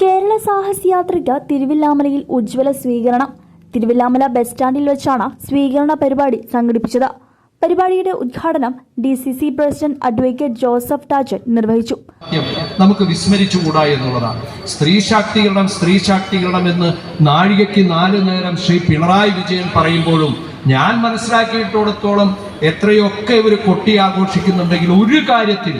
കേരള സാഹസ് യാത്രയ്ക്ക് തിരുവില്ലാമലയിൽ ഉജ്ജ്വല സ്വീകരണം. തിരുവില്ലാമല ബസ് സ്റ്റാൻഡിൽ വെച്ചാണ് സ്വീകരണ പരിപാടി സംഘടിപ്പിച്ചത്. പരിപാടിയുടെ ഉദ്ഘാടനം D C C president advocate Joseph Tajan നിർവഹിച്ചു. നമുക്ക് വിസ്മരിച്ചുകൂടാ എന്നുള്ളതാണ്. സ്ത്രീ ശാക്തീകരണം സ്ത്രീ ശാക്തീകരണം എന്ന് നാഴികയ്ക്ക് നാല് നേരം ശ്രീ പിണറായി വിജയൻ പറയുമ്പോഴും ഞാൻ മനസ്സിലാക്കിയിടത്തോളം എത്രയൊക്കെ ഇവർ കൊട്ടി ആഘോഷിക്കുന്നുണ്ടെങ്കിൽ ഒരു കാര്യത്തിൽ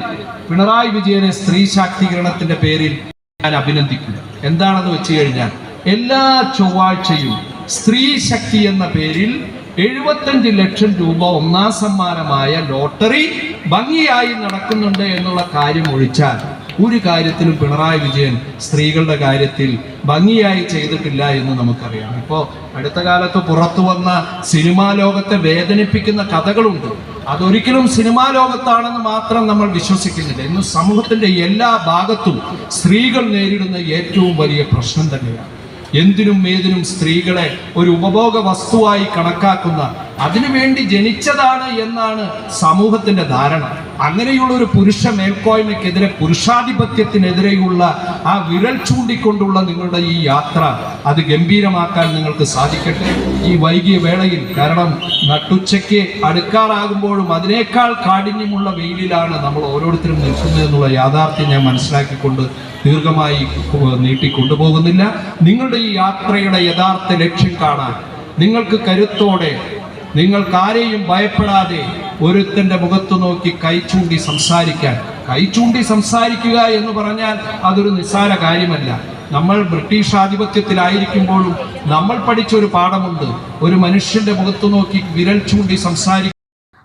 പിണറായി വിജയനെ സ്ത്രീ ശാക്തീകരണത്തിന്റെ പേരിൽ ഞാൻ അഭിനന്ദിക്കുന്നു എന്താണെന്ന് വെച്ച് കഴിഞ്ഞാൽ എല്ലാ ചൊവ്വാഴ്ചയും സ്ത്രീ ശക്തി എന്ന പേരിൽ എഴുപത്തഞ്ച് ലക്ഷം രൂപ ഒന്നാം സമ്മാനമായ ലോട്ടറി ഭംഗിയായി നടക്കുന്നുണ്ട് എന്നുള്ള കാര്യം ഒഴിച്ചാൽ ഒരു കാര്യത്തിലും പിണറായി വിജയൻ സ്ത്രീകളുടെ കാര്യത്തിൽ ഭംഗിയായി ചെയ്തിട്ടില്ല എന്ന് നമുക്കറിയാം. ഇപ്പോൾ അടുത്ത കാലത്ത് പുറത്തു വന്ന സിനിമാ ലോകത്തെ വേദനിപ്പിക്കുന്ന കഥകളുണ്ട്. അതൊരിക്കലും സിനിമാ ലോകത്താണെന്ന് മാത്രം നമ്മൾ വിശ്വസിക്കുന്നില്ല. ഇന്ന് സമൂഹത്തിന്റെ എല്ലാ ഭാഗത്തും സ്ത്രീകൾ നേരിടുന്ന ഏറ്റവും വലിയ പ്രശ്നം തന്നെയാണ്. എന്തിനും ഏതിനും സ്ത്രീകളെ ഒരു ഉപഭോഗ വസ്തുവായി കണക്കാക്കുന്ന അതിനുവേണ്ടി ജനിച്ചതാണ് എന്നാണ് സമൂഹത്തിന്റെ ധാരണ. അങ്ങനെയുള്ള ഒരു പുരുഷ മേൽക്കോയ്മയ്ക്കെതിരെ പുരുഷാധിപത്യത്തിനെതിരെയുള്ള ആ വിരൽ ചൂണ്ടിക്കൊണ്ടുള്ള നിങ്ങളുടെ ഈ യാത്ര അത് ഗംഭീരമാക്കാൻ നിങ്ങൾക്ക് സാധിക്കട്ടെ. ഈ വൈകിയ വേളയിൽ കാരണം നട്ടുച്ചയ്ക്ക് അടുക്കാറാകുമ്പോഴും അതിനേക്കാൾ കാഠിന്യമുള്ള വെയിലിലാണ് നമ്മൾ ഓരോരുത്തരും നിൽക്കുന്നത് എന്നുള്ള യാഥാർത്ഥ്യം ഞാൻ മനസ്സിലാക്കിക്കൊണ്ട് ദീർഘമായി നീട്ടി കൊണ്ടുപോകുന്നില്ല നിങ്ങളുടെ ഈ യാത്രയുടെ യഥാർത്ഥ ലക്ഷ്യം കാണാൻ നിങ്ങൾക്ക് കരുത്തോടെ നിങ്ങൾക്ക് ആരെയും ഭയപ്പെടാതെ ഒരുത്തന്റെ മുഖത്ത് നോക്കി കൈചൂണ്ടി സംസാരിക്കാൻ. കൈചൂണ്ടി സംസാരിക്കുക എന്ന് പറഞ്ഞാൽ അതൊരു നിസ്സാര കാര്യമല്ല. നമ്മൾ ബ്രിട്ടീഷ് ആധിപത്യത്തിലായിരിക്കുമ്പോഴും നമ്മൾ പഠിച്ച ഒരു പാഠമുണ്ട്. ഒരു മനുഷ്യന്റെ മുഖത്ത് നോക്കി വിരൽ ചൂണ്ടി സംസാരിക്കുക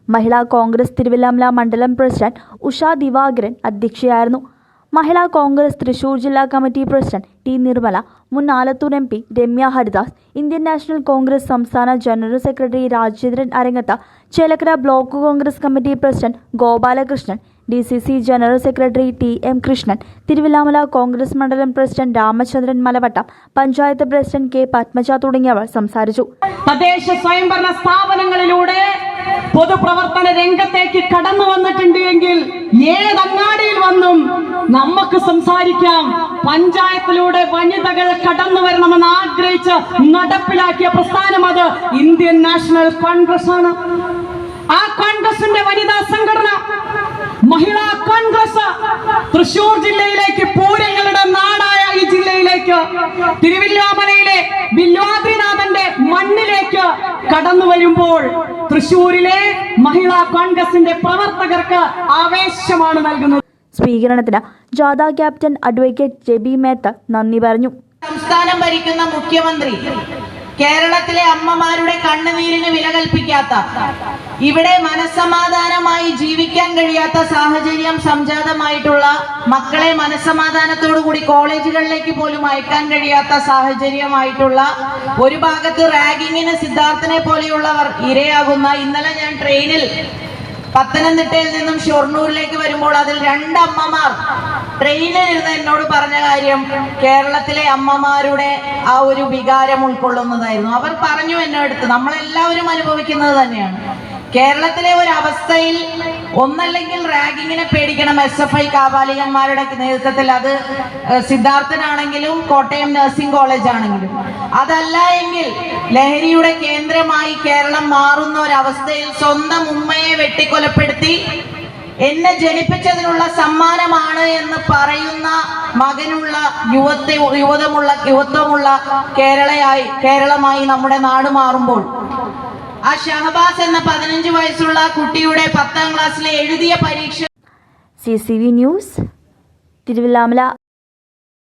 മഹിളാ കോൺഗ്രസ് തിരുവല്ലാമല മണ്ഡലം പ്രസിഡന്റ് ഉഷ ദിവാകരൻ അധ്യക്ഷയായിരുന്നു. മഹിളാ കോൺഗ്രസ് തൃശൂർ ജില്ലാ കമ്മിറ്റി പ്രസിഡന്റ് ടി നിർമ്മല മുൻ Alathur M P Ramya Haridas Indian national Congress സംസ്ഥാന general secretary Rajendran Arangath Chelakkara block Congress committee president Gopalakrishnan D C C general secretary T M Krishnan Thiruvilwamala Congress മണ്ഡലം president Ramachandran Malavattam panchayat president K Padmaja തുടങ്ങിയവർ സംസാരിച്ചു. തദ്ദേശ സ്വയംഭരണ സ്ഥാപനങ്ങളിലൂടെ പൊതുപ്രവർത്തന രംഗത്തേക്ക് കടന്നു വന്നിട്ടുണ്ട് എങ്കിൽ ഏതങ്ങാടിയിൽ വന്നും നമുക്ക് സംസാരിക്കാം. പഞ്ചായത്തിലൂടെ വനിതകൾ കടന്നു വരണമെന്ന് ആഗ്രഹിച്ച് നടപ്പിലാക്കിയ പ്രസ്ഥാനം അത്. ഇന്ത്യൻ നാഷണൽ കോൺഗ്രസ് ആണ്. ആ കോൺഗ്രസിന്റെ വനിതാ സംഘടന മഹിളാ കോൺഗ്രസ് തൃശൂർ ജില്ലയിലേക്ക് പൂരങ്ങളുടെ നാടായ ഈ ജില്ലയിലേക്ക് തിരുവില്ലാമലയിലെ വില്വാദ്രിനാഥന്റെ മണ്ണിലേക്ക് കടന്നു വരുമ്പോൾ തൃശൂരിലെ മഹിളാ കോൺഗ്രസിന്റെ പ്രവർത്തകർക്ക് ആവേശമാണ് നൽകുന്നത്. സ്വീകരണത്തിന് ജാഥ ക്യാപ്റ്റൻ അഡ്വക്കേറ്റ് ജെബി മേത്ത നന്ദി പറഞ്ഞു. സംസ്ഥാനം ഭരിക്കുന്ന മുഖ്യമന്ത്രി കേരളത്തിലെ അമ്മമാരുടെ കണ്ണുനീരിന് വില കൽപ്പിക്കാത്ത ഇവിടെ മനസ്സമാധാനമായി ജീവിക്കാൻ കഴിയാത്ത സാഹചര്യം സംജാതമായിട്ടുള്ള മക്കളെ കൂടി കോളേജുകളിലേക്ക് പോലും അയക്കാൻ കഴിയാത്ത സാഹചര്യമായിട്ടുള്ള ഒരു ഭാഗത്ത് റാഗിങ്ങിന് സിദ്ധാർത്ഥനെ പോലെയുള്ളവർ ഇരയാകുന്ന ഇന്നലെ ഞാൻ ട്രെയിനിൽ പത്തനംതിട്ടയിൽ നിന്നും ഷൊർണൂരിലേക്ക് വരുമ്പോൾ അതിൽ രണ്ട് അമ്മമാർ ട്രെയിനിൽ ഇരുന്ന് എന്നോട് പറഞ്ഞ കാര്യം കേരളത്തിലെ അമ്മമാരുടെ ആ ഒരു വികാരം ഉൾക്കൊള്ളുന്നതായിരുന്നു. അവർ പറഞ്ഞു എന്നോടുത്ത് നമ്മളെല്ലാവരും അനുഭവിക്കുന്നത് തന്നെയാണ്. കേരളത്തിലെ ഒരു അവസ്ഥയിൽ ഒന്നല്ലെങ്കിൽ റാഗിങ്ങിനെ പേടിക്കണം എസ് എഫ് ഐ കാബാലികന്മാരുടെ നേതൃത്വത്തിൽ. അത് സിദ്ധാർത്ഥനാണെങ്കിലും കോട്ടയം നഴ്സിംഗ് കോളേജ് ആണെങ്കിലും അതല്ല എങ്കിൽ ലഹരിയുടെ കേന്ദ്രമായി കേരളം മാറുന്ന ഒരവസ്ഥയിൽ സ്വന്തം ഉമ്മയെ വെട്ടിക്കൊലപ്പെടുത്തി എന്നെ ജനിപ്പിച്ചതിനുള്ള സമ്മാനമാണ് എന്ന് പറയുന്ന മകനുള്ള യുവത്തെ യുവതമുള്ള യുവത്വമുള്ള കേരളയായി കേരളമായി നമ്മുടെ നാട് മാറുമ്പോൾ ആ ഷഹബാസ് എന്ന പതിനഞ്ച് വയസ്സുള്ള കുട്ടിയുടെ പത്താം ക്ലാസ്സിലെ എഴുതിയ പരീക്ഷ C C V news Thiruvilwamala